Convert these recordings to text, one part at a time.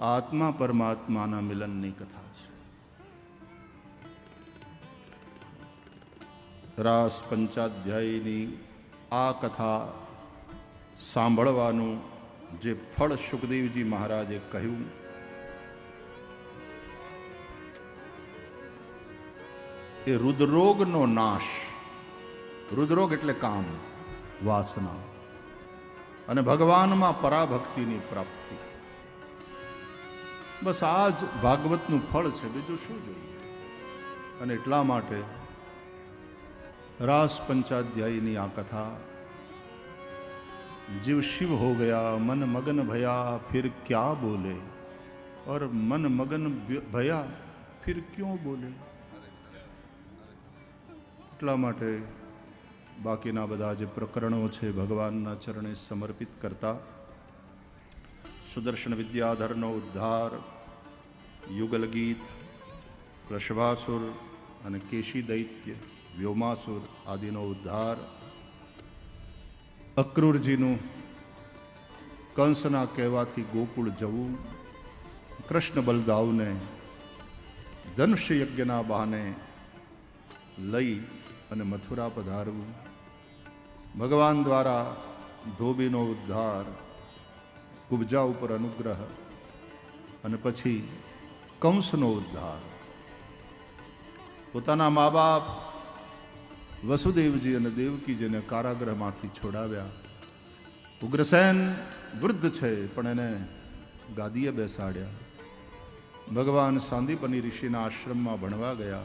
આત્મા પરમાત્માના મિલનની કથા છે. રાસ પંચાધ્યાયની આ કથા સાંભળવાનું જે ફળ સુખદેવજી મહારાજે કહ્યું, એ રુદ્રોગનો નાશ રુદ્રોગ એટલે કામ, વાસના, અને ભગવાનમાં પરાભક્તિની પ્રાપ્તિ. બસ આ જ ભાગવતનું ફળ છે બીજું શું જોઈએ અને એટલા માટે રાસ પંચાધ્યાયની આ કથા જીવ शिव हो गया मन मगन भया फिर क्या बोले और मन मगन भया फिर क्यों बोले એટલા માટે બાકીના બધા જે પ્રકરણો છે ભગવાનના ચરણે સમર્પિત કરતા સુદર્શન વિદ્યાધરનો ઉદ્ધાર યુગલ ગીત વૃષભાસુર અને કેશી દૈત્ય વ્યોમાસુર આદિનો ઉદ્ધાર અક્રૂરજીનું કંસના કહેવાથી ગોકુળ જવું કૃષ્ણ બલદાવને ધનુષ્ય યજ્ઞના બહાને લઈ અને મથુરા પધારવું ભગવાન દ્વારા ધોબીનો ઉદ્ધાર કુબજા ઉપર અનુગ્રહ અને પછી કંસનો ઉદ્ધાર. પોતાના મા બાપ વસુદેવજી અને દેવકી જેને કારાગૃહમાંથી છોડાવ્યા. ઉગ્રસેન વૃદ્ધ છે પણ એને ગાદીએ બેસાડ્યા. ભગવાન સાંદીપની ઋષિના આશ્રમમાં ભણવા ગયા.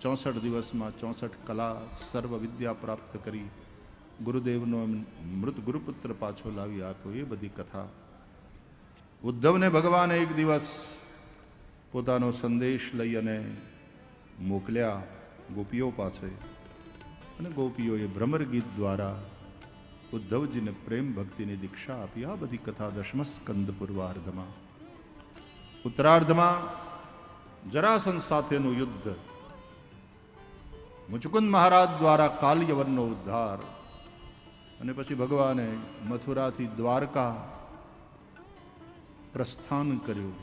ચોસઠ દિવસમાં ચોસઠ કલા સર્વ વિદ્યા પ્રાપ્ત કરી. ગુરુદેવનો મૃત ગુરુપુત્ર પાછો લાવી આપ્યો. એ બધી કથા ઉદ્ધવને ભગવાને એક દિવસ પોતાનો સંદેશ લઈ અને મોકલ્યા ગોપીઓ પાસે. અને ગોપીઓએ ભ્રમર ગીત દ્વારા ઉદ્ધવજીને પ્રેમ ભક્તિની દીક્ષા આપી. આ બધી કથા દશમસ્કંદ પૂર્વાર્ધમાં ઉત્તરાર્ધમાં જરાસન સાથેનું યુદ્ધ. મુચુકુંદ મહારાજ દ્વારા કાલ્યવનનો ઉદ્ધાર. અને પછી ભગવાને મથુરાથી દ્વારકા પ્રસ્થાન કર્યું.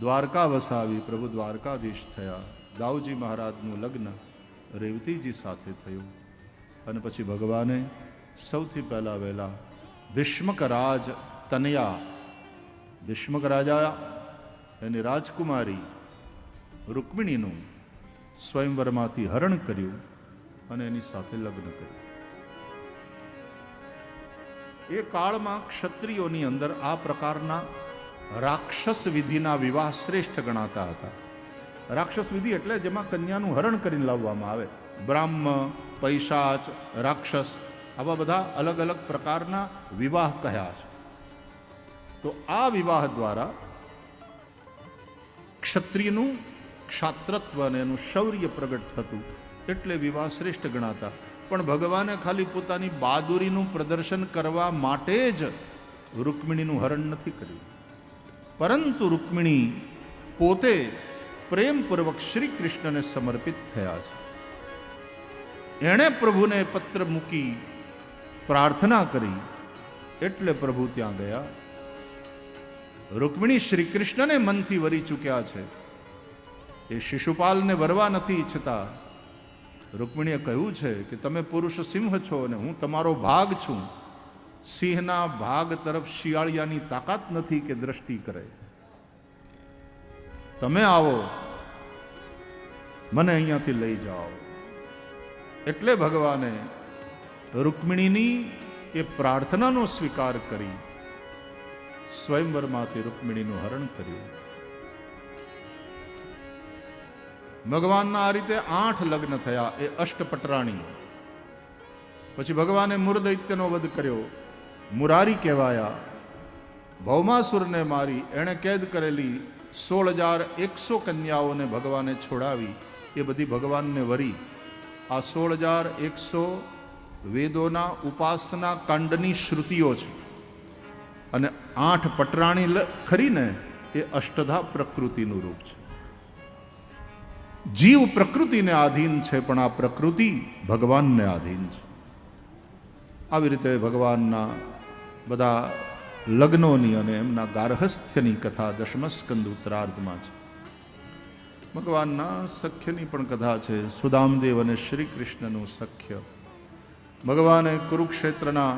દ્વારકા વસાવી પ્રભુ દ્વારકાધીશ થયા. દાઉજી મહારાજનું લગ્ન રેવતીજી સાથે થયું. અને પછી ભગવાને સૌથી પહેલાં વહેલા ભીષ્મક રાજ તનયા. ભીષ્મક રાજા એની રાજકુમારી રૂકમિણીનું સ્વયંવરમાંથી હરણ કર્યું અને એની સાથે લગ્ન કર્યું. એ કાળમાં ક્ષત્રિયોની અંદર આ પ્રકારના રાક્ષસ વિધિના વિવાહ શ્રેષ્ઠ ગણાતા હતા. રાક્ષસ વિધિ એટલે જેમાં કન્યાનું હરણ કરીને લાવવામાં આવે. બ્રાહ્મ પૈશાચ રાક્ષસ આવા બધા અલગ અલગ પ્રકારના વિવાહ કહ્યા છે. તો આ વિવાહ દ્વારા ક્ષત્રિયનું ક્ષાત્રત્વ અને એનું શૌર્ય પ્રગટ થતું એટલે વિવાહ શ્રેષ્ઠ ગણાતા. પણ ભગવાને ખાલી પોતાની બહાદુરીનું પ્રદર્શન કરવા માટે જ રૂકમિણીનું હરણ નથી કર્યું. પરંતુ રૂકમિણી પોતે પ્રેમપૂર્વક શ્રી કૃષ્ણને સમર્પિત થયા છે. એણે પ્રભુને પત્ર મૂકી પ્રાર્થના કરી, એટલે પ્રભુ ત્યાં ગયા. રૂકમિણી શ્રી કૃષ્ણને મનથી વરી ચૂક્યા છે. એ શિશુપાલને વરવા નથી ઈચ્છતા. રૂકમિણીએ કહ્યું છે કે તમે પુરુષ સિંહ છો અને હું તમારો ભાગ છું. સિંહના ભાગ તરફ શિયાળિયાની તાકાત નથી કે દ્રષ્ટિ કરે. તમે આવો. મને અહીંયાથી લઈ જાઓ. એટલે ભગવાને રૂકમિણીની એ પ્રાર્થનાનો સ્વીકાર કરી. સ્વયંવરમાંથી રૂકમિણીનું હરણ કર્યું. ભગવાનના આ રીતે આઠ લગ્ન થયા એ અષ્ટપટરાણી. પછી ભગવાને મુરદૈત્યનો વધ કર્યો. મુરારી કહેવાયા. ભૌમાસુરને મારી એણે કેદ કરેલી સોળ હજાર એકસો કન્યાઓને ભગવાને છોડાવી. એ બધી ભગવાનને વરી. આ સોળ હજાર એકસો વેદોના ઉપાસના કાંડની શ્રુતિઓ છે. અને આઠ પટરાણી ખરીને એ અષ્ટધા પ્રકૃતિનું રૂપ છે. જીવ પ્રકૃતિને આધીન છે, પણ આ પ્રકૃતિ ભગવાનને આધીન છે. આવી રીતે ભગવાનના બધા લગ્નોની અને એમના ગાર્હસ્થ્યની કથા દશમસ્કંદ ઉત્તરાર્ધમાં છે. ભગવાનના સખ્યની પણ કથા છે, સુદામદેવ અને શ્રી કૃષ્ણનું સખ્ય. ભગવાને કુરુક્ષેત્રના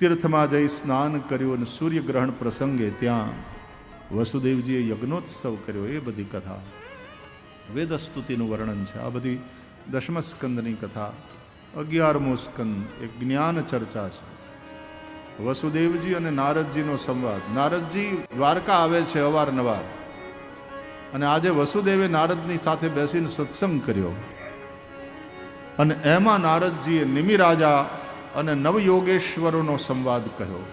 તીર્થમાં જઈ સ્નાન કર્યું અને સૂર્યગ્રહણ પ્રસંગે ત્યાં વસુદેવજીએ યજ્ઞોત્સવ કર્યો, એ બધી કથા. વેદસ્તુતિનું વર્ણન છે. આ બધી દશમસ્કંદની કથા. અગિયારમો સ્કંદ એ જ્ઞાન ચર્ચા છે. વસુદેવજી અને નારદજીનો સંવાદ. નારદજી દ્વારકા આવે છે અવારનવાર. અને આજે વસુદેવે નારદની સાથે બેસીને સત્સંગ કર્યો. અને એમાં નારદજીએ નિમિરાજા અને નવયોગેશ્વરોનો સંવાદ કહ્યો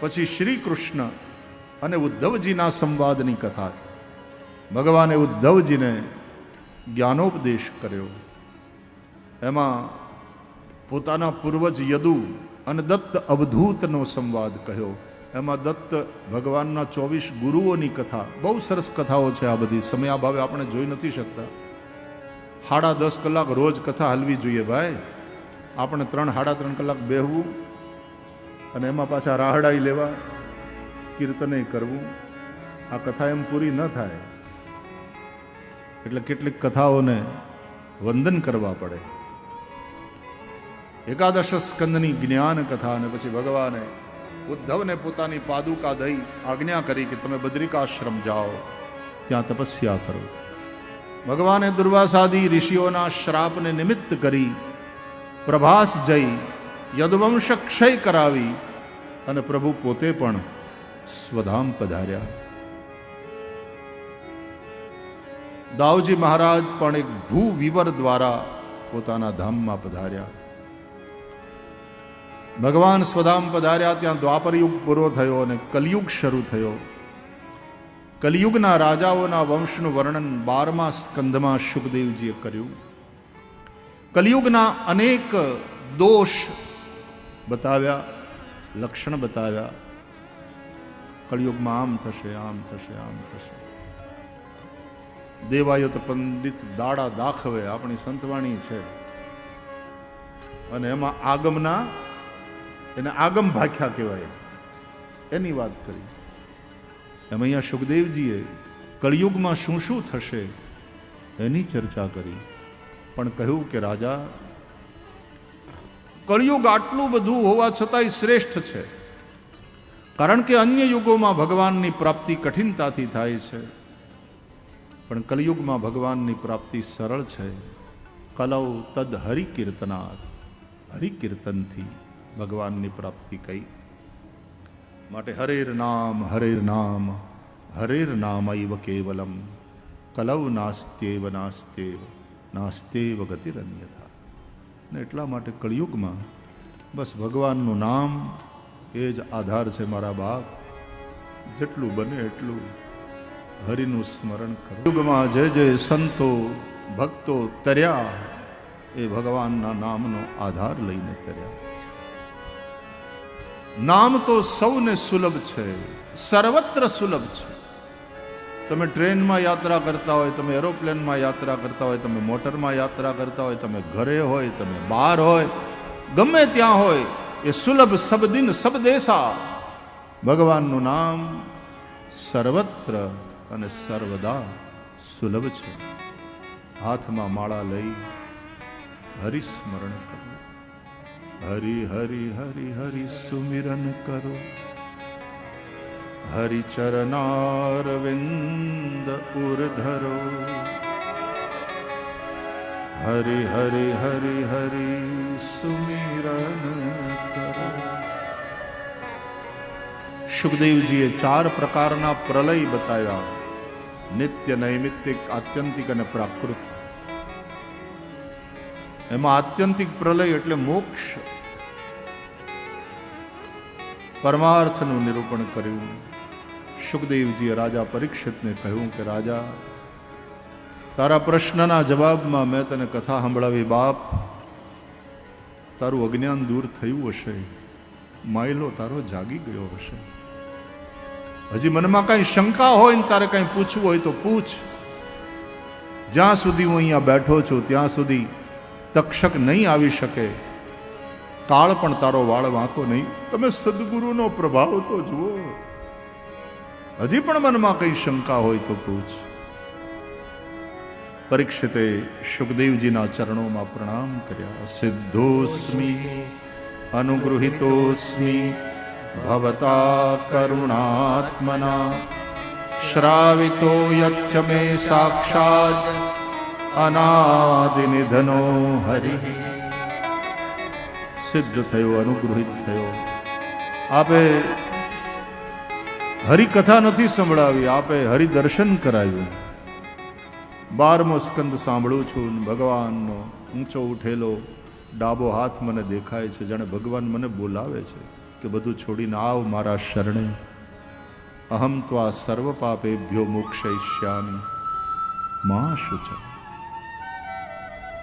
પછી શ્રી કૃષ્ણ અને ઉદ્ધવજીના સંવાદની કથા છે. ભગવાને ઉદ્ધવજીને જ્ઞાનોપદેશ કર્યો. એમાં પોતાના પૂર્વજ યદુ અને દત્ત અવધૂતનો સંવાદ કહ્યો. એમાં દત્ત ભગવાનના ચોવીસ ગુરુઓની કથા, બહુ સરસ કથાઓ છે આ બધી. સમયાભાવે આપણે જોઈ નથી શકતા. સાડા દસ કલાક રોજ કથા હલવી જોઈએ ભાઈ. આપણે ત્રણ સાડા ત્રણ કલાક બેહવું અને એમાં પાછા રાહડાઈ લેવા. કીર્તને કરવું, આ કથા એમ પૂરી ન થાય. એટલે કેટલીક કથાઓને વંદન કરવા પડે. એકાદશ સ્કંદની જ્ઞાન કથા અને પછી ભગવાને ઉદ્ધવને પોતાની પાદુકા દઈ આજ્ઞા કરી કે તમે બદ્રિકાશ્રમ જાઓ, ત્યાં તપસ્યા કરો. ભગવાને દુર્વાસાદી ઋષિઓના શ્રાપને નિમિત્ત કરી પ્રભાસ જઈ યદવંશ ક્ષય કરાવી અને પ્રભુ પોતે પણ સ્વધામ પધાર્યા. દાવજી મહારાજ પણ એક ભૂ વિવર દ્વારા પોતાના ધામમાં પધાર્યા. ભગવાન સ્વધામ પધાર્યા, ત્યાં દ્વાપરયુગ પૂરો થયો અને કલયુગ શરૂ થયો. કલયુગના રાજાઓના વંશનું વર્ણન બારમા સ્કંદમાં સુખદેવજીએ કર્યું. કલયુગના અનેક દોષ બતાવ્યા, લક્ષણ બતાવ્યા. કળિયુગમાં આમ થશે આમ થશે આમ થશે. દેવાયત પંડિત દાડા દાખવે, આપણી સંતવાણી છે. અને એમાં આગમના, એને આગમ ભાખ્યા કહેવાય. એની વાત કરી. એમ અહીંયા સુખદેવજીએ કળિયુગમાં શું શું થશે એની ચર્ચા કરી. પણ કહ્યું કે રાજા, કળિયુગ આટલું બધું હોવા છતાંય શ્રેષ્ઠ છે. કારણ કે અન્ય યુગોમાં ભગવાનની પ્રાપ્તિ કઠિનતાથી થાય છે. પણ કલયુગમાં ભગવાનની પ્રાપ્તિ સરળ છે. કલવ તદ હરિકીર્તનાથ હરિકીર્તનથી ભગવાનની પ્રાપ્તિ કઈ. માટે હરેર નામ હરેર નામ, હરેર નામૈવ કેવલમ. કલવ નાસ્તેવ નાસ્ત્યેવ નાસ્તેવ ગતિરન્યથા. ને એટલા માટે કળિયુગમાં બસ ભગવાનનું નામ એ જ આધાર છે મારા બાપ. જેટલું બને એટલું હરિનું સ્મરણ કરો. યુગમાં જે જે સંતો, ભક્તો તર્યા, એ ભગવાનના નામનો આધાર લઈને તર્યા. નામ તો સૌને સુલભ છે, સર્વત્ર સુલભ છે. તમે ટ્રેનમાં યાત્રા કરતા હોય, તમે એરોપ્લેનમાં યાત્રા કરતા હોય, તમે મોટરમાં યાત્રા કરતા હોય, તમે ઘરે હોય, તમે બહાર હોય, ગમે ત્યાં હોય એ સુલભ સબદિન સબદેશા ભગવાનનું નામ સર્વત્ર અને સર્વદા સુલભ છે. હાથમાં માળા લઈ હરિસ્મરણ કરો. હરિ હરિ હરિ હરિ સુમિરન કરો. હરિચરનારવિંદ ઉર્ધરો. હરિ હરિ હરિ હરિ સુમિરન કરો સુખદેવજીએ ચાર પ્રકારના પ્રલય બતાવ્યા. નિત્ય નૈમિત્તિક, આત્યંતિક અને પ્રાકૃત. એમાં આત્યંતિક પ્રલય એટલે મોક્ષ. પરમાર્થનું નિરૂપણ કર્યું. સુખદેવજીએ રાજા પરીક્ષિતને કહ્યું કે, રાજા તારા પ્રશ્નના જવાબમાં મેં તને કથા સંભળાવી, બાપ. તારું અજ્ઞાન દૂર થયું હશે. માયલો તારો જાગી ગયો હશે. હજી મનમાં કાંઈ શંકા હોય ને તારે કાંઈ પૂછવું હોય તો પૂછ. જ્યાં સુધી હું અહીંયા બેઠો છું, ત્યાં સુધી તક્ષક નહીં આવી શકે. કાળ પણ તારો વાળ વાંકો નહીં. તમે સદગુરુનો પ્રભાવ તો જુઓ. હજી પણ મનમાં કઈ શંકા હોય તો પૂછ. પરીક્ષિતે સુખદેવજીના ચરણોમાં પ્રણામ કર્યા. સિદ્ધોસ્મિ, અનુગૃહિતોસ્મિ, ભવતા કરુણાત્મના, શ્રાવિતો યક્ષ મે સાક્ષાત અનાદિનિધનો હરિ. સિદ્ધ થયો, અનુગૃહિત થયો. આપે હરિકથા નથી સંભળાવી, આપે હરિદર્શન કરાવ્યું બારમો સ્કંદ સાંભળું છું ભગવાનનો ઊંચો ઉઠેલો, ડાબો હાથ મને દેખાય છે, જાણે ભગવાન મને બોલાવે છે કે બધું છોડીને આવ મારા શરણે. અહમ ત્વા સર્વ પાપેભ્યો મોક્ષયિષ્યામી. મા શું છે?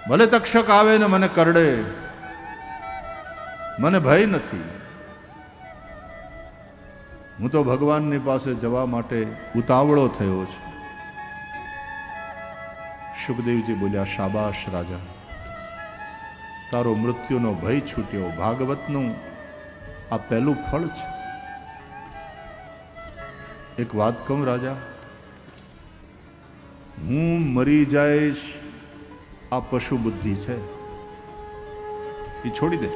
ભલે તક્ષક આવે ને મને કરડે, મને ભય નથી. હું તો ભગવાનની પાસે જવા માટે ઉતાવળો થયો છું. સુખદેવજી બોલ્યા, શાબાશ રાજા. તારો મૃત્યુનો ભય છૂટ્યો. ભાગવતનું આ પહેલું ફળ છે. એક વાત કહું રાજા. હું મરી જઈશ. આ પશુ બુદ્ધિ છે. એ છોડી દે.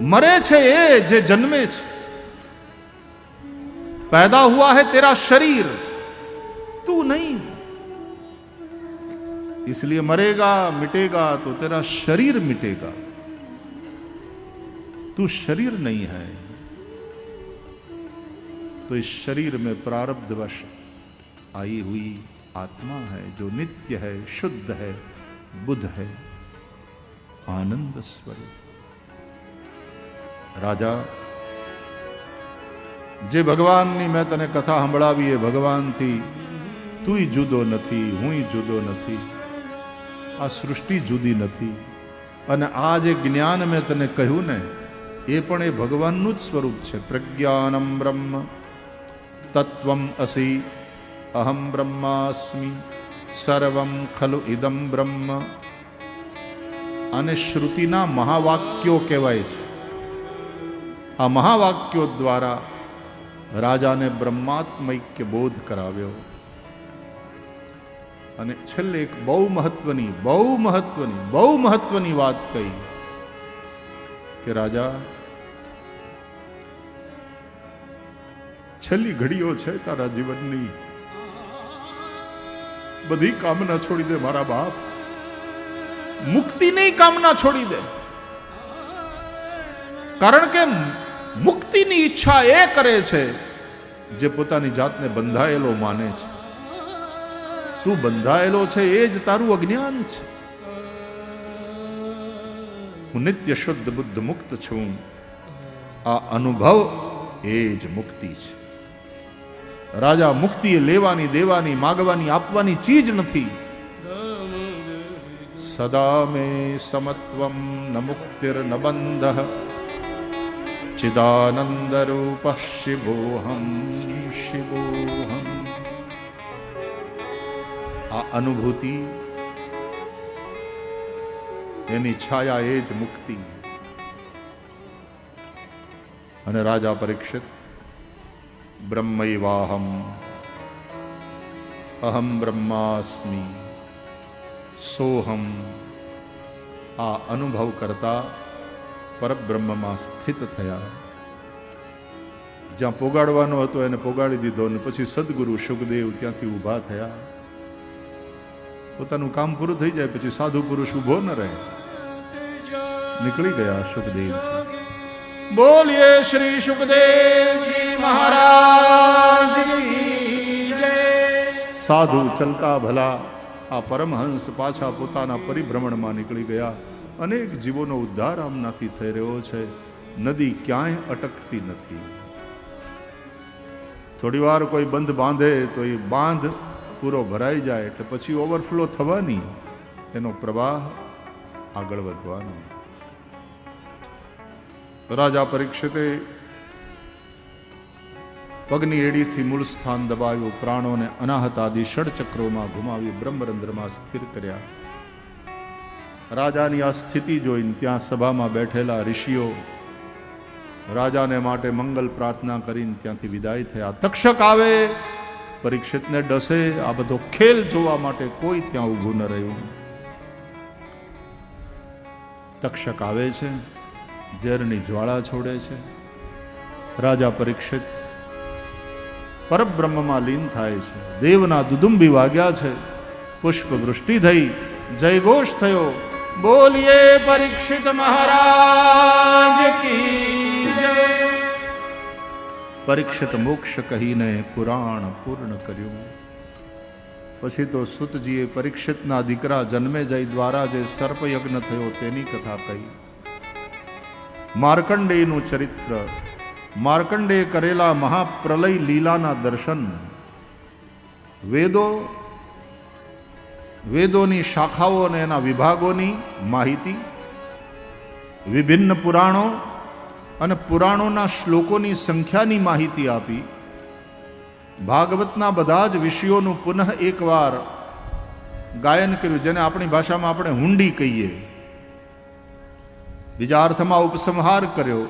મરે છે એ જે જન્મે છે. પેદા હુઆ હે તેરા શરીર. इसलिए मरेगा मिटेगा तो तेरा शरीर मिटेगा तू शरीर नहीं है तो इस शरीर में प्रारब्धवश आई हुई आत्मा है जो नित्य है शुद्ध है बुद्ध है आनंद स्वरूप રાજા જે ભગવાનની મેં તને કથા સંભળાવી એ ભગવાનથી તુંય જુદો નથી હુંય જુદો નથી આ સૃષ્ટિ જુદી નથી. અને આ જે જ્ઞાન મેં તને કહ્યું ને, એ પણ એ ભગવાનનું જ સ્વરૂપ છે. પ્રજ્ઞાનમ બ્રહ્મ તત્વમ અસી, અહમ બ્રહ્માસ્મિ, સર્વમ ખલુ ઇદમ બ્રહ્મ. અને શ્રુતિના મહાવાક્યો કહેવાય છે. આ મહાવાક્યો દ્વારા રાજાને બ્રહ્માત્મૈક્ય બોધ કરાવ્યો. અને છેલ્લે એક બહુ મહત્વની બહુ મહત્વની બહુ મહત્વની વાત કહી કે રાજા, છેલ્લી ઘડીઓ છે તારા જીવનની. બધી કામના છોડી દે મારા બાપ. મુક્તિની કામના છોડી દે. કારણ કે મુક્તિની ઈચ્છા એ કરે છે જે પોતાની જાતને બંધાયેલો માને છે. તું બંધાયેલો છે, એ જ તારું અજ્ઞાન છે. હું નિત્ય શુદ્ધ બુદ્ધ મુક્ત છું. આ અનુભવ એ જ મુક્તિ છે. રાજા મુક્તિ લેવાની, દેવાની, માગવાની, આપવાની ચીજ નથી. સદા મે સમત્વમ ન મુક્તિર ન બંધ. ચિદાનંદરૂપ શિવોહમ શિવોહમ. આ અનુભૂતિ એની છાયા એ જ મુક્તિ. અને રાજા પરીક્ષિત, બ્રહ્મૈવાહમ, અહમ બ્રહ્માસ્મિ, સોહમ, આ અનુભવ કરતા પરબ્રહ્મમાં સ્થિત થયા. જ્યાં પોગાડવાનો હતો એને પોગાડી દીધો અને પછી સદગુરુ સુખદેવ ત્યાંથી ઊભા થયા. પોતાનું કામ પૂરું થઈ જાય પછી સાધુ પુરુષ ઊભો ન રહે. નીકળી ગયા સુખદેવ બોલીએ શ્રી સુખદેવજી મહારાજ સાધુ ચલતા ભલા, આ પરમહંસ પાછા પોતાના પરિભ્રમણમાં નીકળી ગયા. અનેક જીવોનો ઉદ્ધાર આમનાથી થઈ રહ્યો છે. નદી ક્યાંય અટકતી નથી. થોડી વાર કોઈ બંધ બાંધે તો એ બાંધ પૂરો ભરાઈ જાય એટલે પછી ઓવરફ્લો થવાની, એનો પ્રવાહ આગળ વધવાનો. રાજા પરીક્ષિતે પગની એડીથી મૂળ સ્થાન દબાવ્યું, પ્રાણોને અનાહત આદિ ષડચક્રોમાં ઘુમાવી બ્રહ્મરંદ્રમાં સ્થિર કર્યા. રાજાની આ સ્થિતિ જોઈને ત્યાં સભામાં બેઠેલા ઋષિઓ રાજાને માટે મંગલ પ્રાર્થના કરીને ત્યાંથી વિદાય થયા. તક્ષક આવે! પરીક્ષિતને ડસે, આ બધો ખેલ જોવા માટે કોઈ ત્યાં ઊભું ન રહ્યું. તક્ષક આવે છે, ઝેરની જ્વાળા છોડે છે. રાજા પરીક્ષિત પરબ્રહ્મમાં લીન થાય છે. દેવના દુદુંબી વાગ્યા છે. પુષ્પ વૃષ્ટિ થઈ, જયઘોષ થયો. બોલીએ પરીક્ષિત મહારાજ કી પરીક્ષિત મોક્ષ કહીને પુરાણ પૂર્ણ કર્યું. પછી તો સુતજીએ પરીક્ષિતના દીકરા જન્મે જય દ્વારા જે સર્પયજ્ઞ થયો તેની કથા કહી. માર્કંડેયનું ચરિત્ર, માર્કંડેય કરેલા મહાપ્રલય લીલાના દર્શન. વેદો, વેદોની શાખાઓ અને એના વિભાગોની માહિતી. વિભિન્ન પુરાણો અને પુરાણોના શ્લોકોની સંખ્યાની માહિતી આપી. ભાગવતના બધા જ વિષયોનું પુનઃ એકવાર ગાયન કર્યું, જેને આપણી ભાષામાં આપણે હુંડી કહીએ. બીજા અર્થમાં ઉપસંહાર કર્યો.